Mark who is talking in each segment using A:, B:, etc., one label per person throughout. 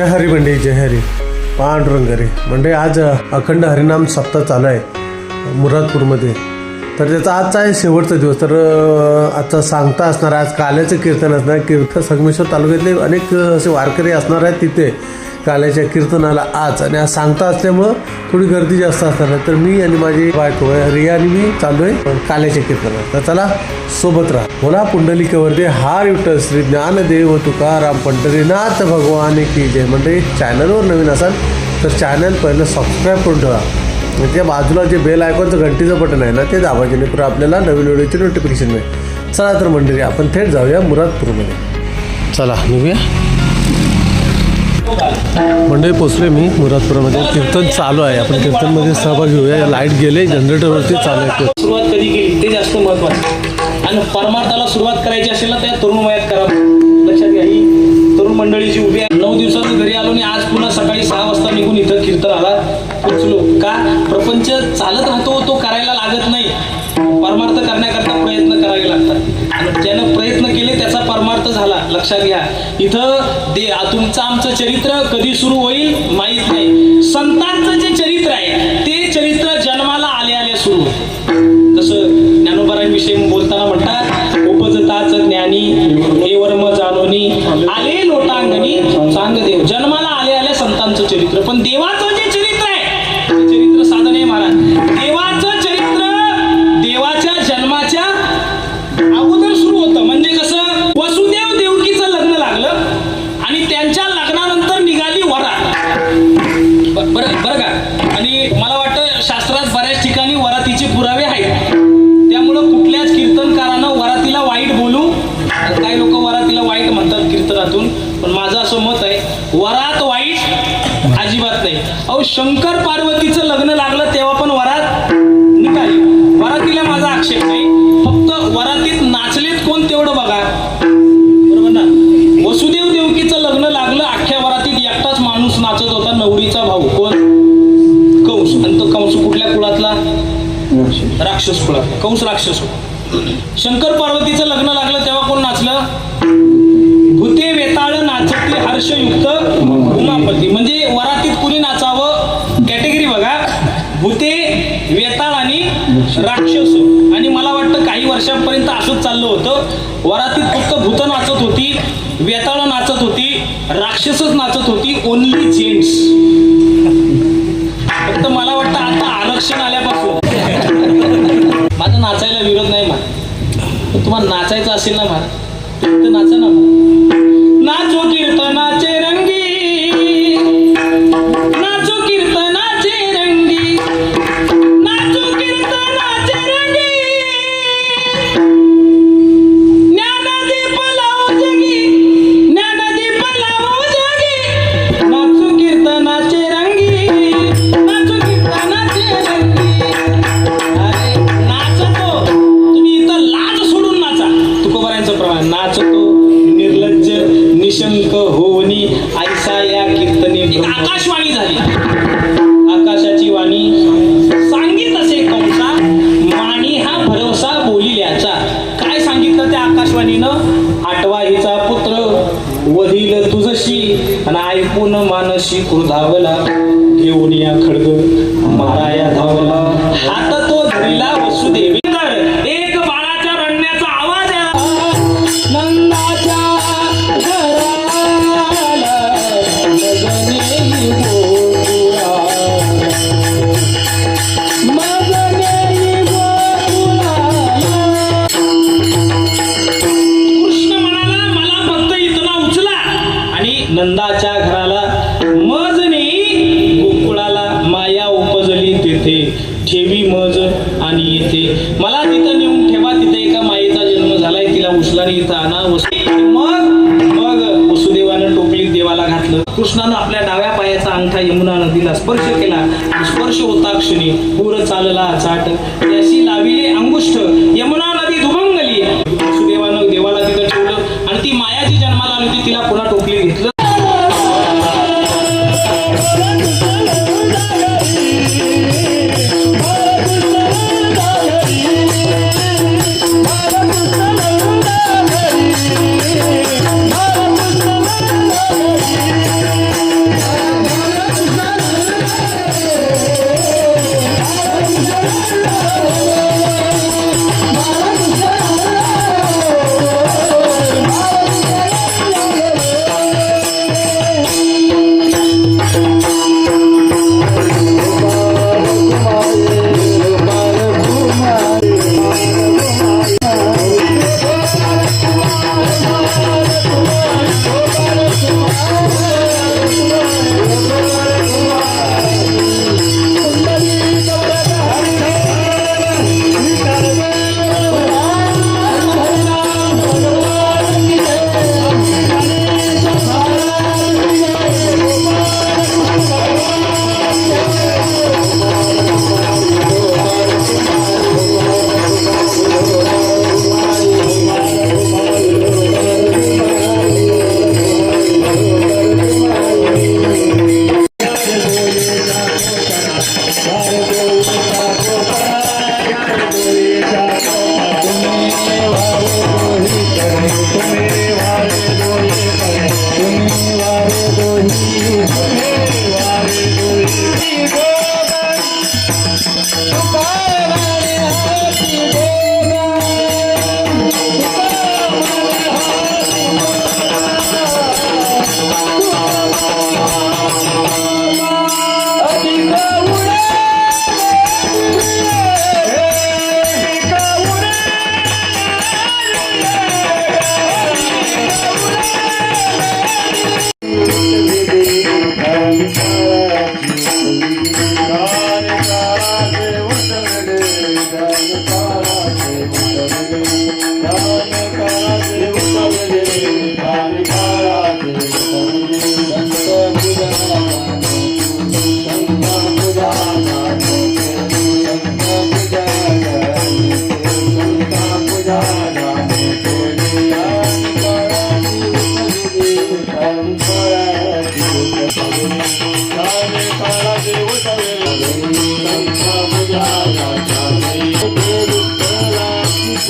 A: जय हरी मंडळी जय हरी. पांडुरंग रे. म्हणजे आज अखंड हरिनाम सप्ताह चालू आहे मुरादपूरमध्ये. तर त्याचा आजचा आहे शेवटचा दिवस. तर आजचा सांगता असणार आहे आज काल्याचं कीर्तन असणार. कीर्तन संगमेश्वर तालुक्यातले अनेक असे वारकरी असणार आहेत तिथे काल्याच्या कीर्तनाला आज. आणि आज सांगता असल्यामुळं थोडी गर्दी जास्त असणार आहे. तर मी आणि माझी बायको आहे, रिया आणि मी चालू आहे काल्याच्या कीर्तनात तर चला सोबत राहा. बोला पुंडलिकेवरती हार विठ्ठल श्री ज्ञानदेव तुकाराम पंढरीनाथ भगवान की जय. म्हणजे चॅनलवर नवीन असाल तर चॅनल पहिलं सबस्क्राईब करून ठेवा. म्हणजे त्या बाजूला जे बेल आयकॉनचं घंटीचं बटन आहे ना ते दाबा जेणेकरून आपल्याला नवीन व्हिडिओचे नोटिफिकेशन मिळेल. चला तर मंडळी आपण थेट जाऊया मुरादपूरमध्ये. चला निघूया. मंडळी पोचले मी मुरादपूरमध्ये. कीर्तन चालू आहे. आपण कीर्तनमध्ये सहभाग घेऊया लाइट गेले जनरेटरवरती चालू आहे.
B: सुरुवात कधी केली? ते जास्त महत्वाचं आणि परमार्थाला सुरुवात करायची असेल ना त्या तरुण वयात करा. लक्षात घ्या ही तरुण मंडळीची उभी आहे. नऊ दिवसात घरी आलो आणि आज पुन्हा सकाळी सहा वाजता निघून इथं कीर्तनाला पोचलो का? प्रपंच चालत राहतो तो करायला लागत नाही. परमार्थ करण्याकरता प्रयत्न करावे लागतात. आणि ज्यानं प्रयत्न केले त्याचा परमार्थ झाला. लक्षात घ्या. इथं दे तुमचं आमचं चरित्र कधी सुरू होईल? लोटांगणी जन्माला आले आले संतांचं चरित्र. पण देवाचं जे चरित्र आहे ते चरित्र साधन आहे महाराज. देवाचं चरित्र देवाच्या जन्माच्या अगोदर सुरू होतं. म्हणजे कसं? वसुदेव देवकीचं लग्न लागलं आणि त्यांच्या लग्नानंतर निघाली वरात. बरं बरं का? आणि मला वाटतं शास्त्रात बऱ्याच ठिकाणी वरातीचे पुरावे आहेत. त्यामुळं कुठल्याच कीर्तनकारानं वरातीला वाईट बोलू काही लोक वरातीला वाईट म्हणतात कीर्तनातून. पण माझं असं मत आहे वरात वाईट अजिबात नाही. अहो शंकर पार्वतीचं लग्न लागलं तेव्हा पण वरात निघाली वरातीला माझा आक्षेप नाही. फक्त वरातीत नाचलेत कोण तेवढं बघा. बरोबर ना? वसुदेव देवकीचं लग्न लागलं अख्ख्या वरातीत एकटाच माणूस नाचत होता नवरीचा भाऊ. कोण? कंस. आणि तो कंस कुठल्या कुळातला? राक्षस कुळातला. कंस राक्षस होता. शंकर पार्वतीचं लग्न लागलं तेव्हा कोण नाचलं? नाचते हर्षयुक्त उमापती. म्हणजे वरातीत कुणी नाचावं? कॅटेगरी बघा. भूते वेताळ आणि राक्षस. आणि मला वाटतं काही वर्षांपर्यंत असंच चाललं होतं. वरातीत फक्त भूत नाचत होती वेताळ नाचत होती राक्षसच नाचत होती ओनली जेंट्स फक्त मला वाटतं आता आरक्षण आल्यापासून. माझा नाचायला विरोध नाही मा. तुम्हाला नाचायचं असेल ना मला तर नाचा ना ऐकून मानशी क्रुधावला घेऊन या खडग माराया धावला. हात तो धरिला वसुदेवी. नंदाच्या घराला मजने गोकुळाला माया उपजली तेथे. ठेवी मज आणि येथे मला तिथं नेऊन ठेवा तिथे एका मायेचा जन्म झालाय तिला उचलाने इथं आणा. मग मग वसुदेवानं टोपली देवाला घातलं. कृष्णानं आपल्या डाव्या पायाचा अंगठा यमुना नदीला स्पर्श केला स्पर्श होता क्षणी. पूर चालला चाट. त्याशी लाविले अंगुष्ठ. यमुना नदी दुभंगली वसुदेवानं देवाला तिथं ठेवलं आणि ती मायाची जन्माला आली होती तिला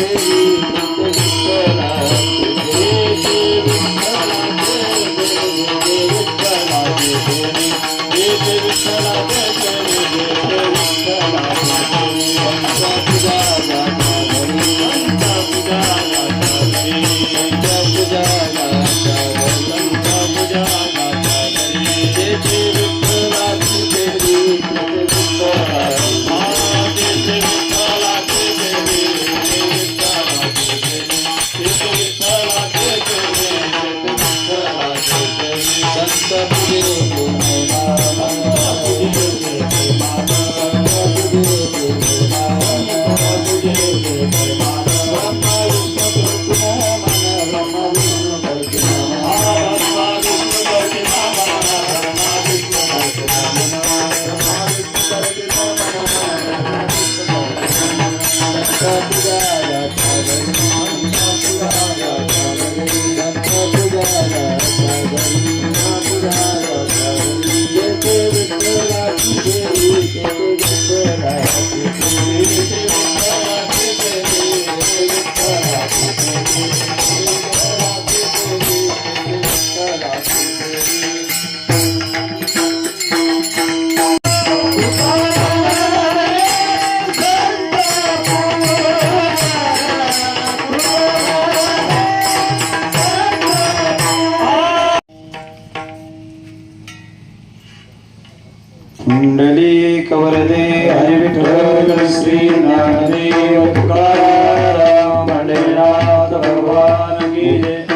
C: sei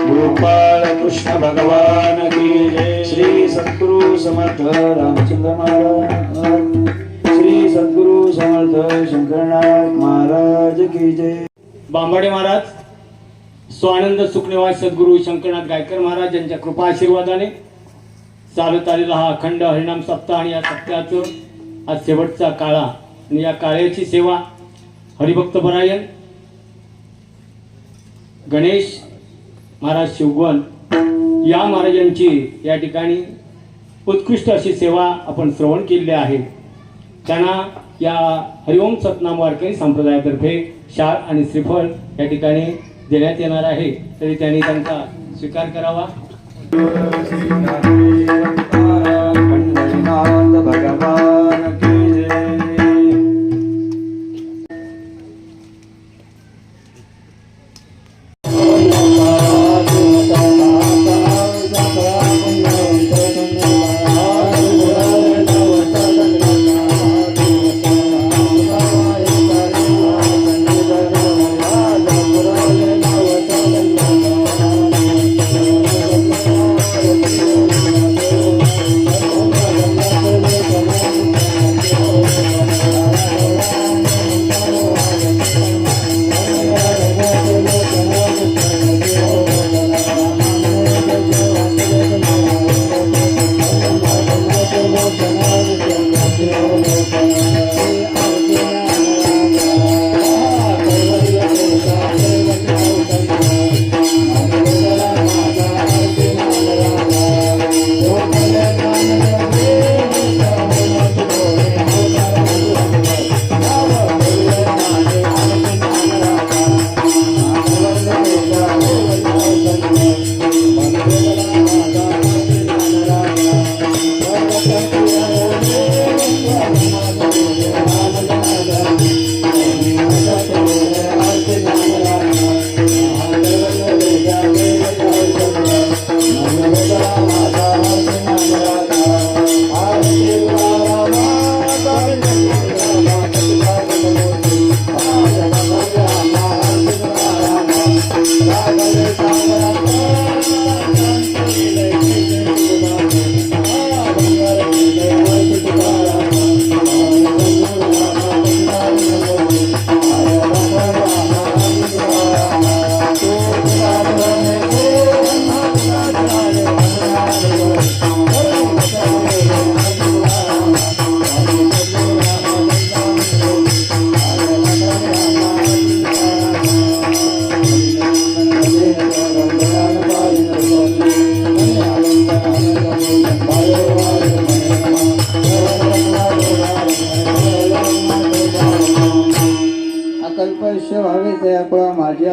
C: गोपाळ कृष्ण भगवान की श्री सद्गुरु समर्थ रामचंद्र महाराज. श्री सद्गुरु समर्थ शंकरनाथ महाराज की जय.
D: बांबाडे महाराज स्वानंद सुखनिवास सद्गुरु शंकरनाथ गायकर महाराज यांच्या कृपा आशीर्वादाने चालत आलेला हा अखंड हरिनाम सप्ताह आणि या सप्ताहाचं आज शेवटचा काळा आणि या काळ्याची सेवा हरिभक्त परायण गणेश महाराज शिवगण या महाराजांची या ठिकाणी उत्कृष्ट अशी सेवा आपण श्रवण केलेली आहे. त्यांना या हरिओम सतनाम वारकरी संप्रदायातर्फे शाळ आणि श्रीफळ या ठिकाणी देण्यात येणार आहे. तरी त्यांनी त्यांचा स्वीकार करावा.
C: भगवान.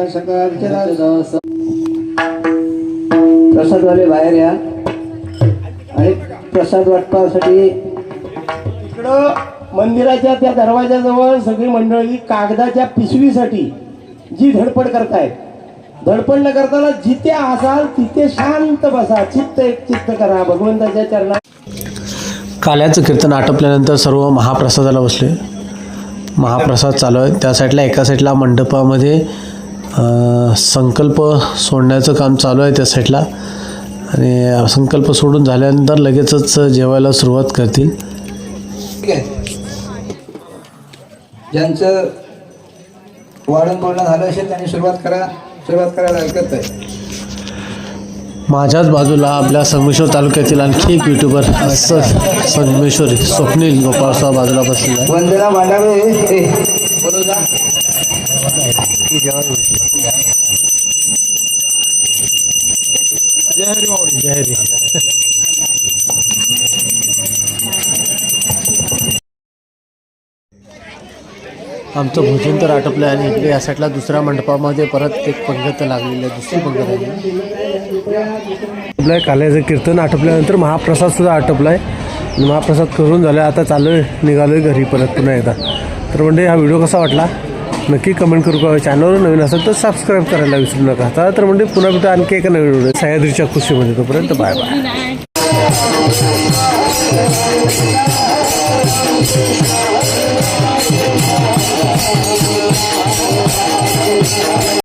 C: सकाळच्या प्रसादवाले बाहेर या. आणि प्रसाद वाटपासाठी
E: इकडं मंदिराच्या त्या दरवाजाजवळ सगळी मंडळी कागदाच्या पिशवीसाठी जी धडपड करतायत. धडपड न करताना जिथे असाल तिथे शांत बसा. चित्त एक चित्त करा. भगवंताच्या चरणात
A: काल्याचं कीर्तन आटोपल्यानंतर सर्व महाप्रसादाला बसले. महाप्रसाद चालू आहे. त्या साईडला एका साईडला मंडपामध्ये संकल्प सोडण्याचं काम चालू आहे त्या साईडला. आणि संकल्प सोडून झाल्यानंतर लगेचच जेवायला सुरुवात करतील.
C: ज्यांचं वाढून बोलणं झालं असेल त्यांनी सुरुवात करा. सुरुवात करायला हरकत आहे
A: माझ्याच बाजूला आपल्या संगमेश्वर तालुक्यातील आणखी एक युट्यूबर स संगमेश्वरी स्वप्नील गोपाळसाव बाजूला बसलेला आहे
C: वंदना मांडावे ए, बोलू जा.
A: जय हरी आमचं भोजन तर आटोपलं आहे आणि इकडे या साईडला दुसऱ्या मंडपामध्ये परत एक पंगत लागलेली आहे दुसरी पंगत आहे. आपलं काल्याचं कीर्तन आटोपल्यानंतर महाप्रसाद सुद्धा आटोपला आहे महाप्रसाद करून झालं आता चालू आहे निघालो आहे घरी परत पुन्हा एकदा. तर म्हणजे हा व्हिडिओ कसा वाटला? नक्की कमेंट करू का? चॅनलवर नवीन असेल तर सबस्क्राईब करायला विसरू नका. आता तर म्हणजे पुन्हा भेटू आणखी एका नवीन व्हिडिओ. सह्याद्रीच्या खुशीमध्ये. तोपर्यंत बाय बाय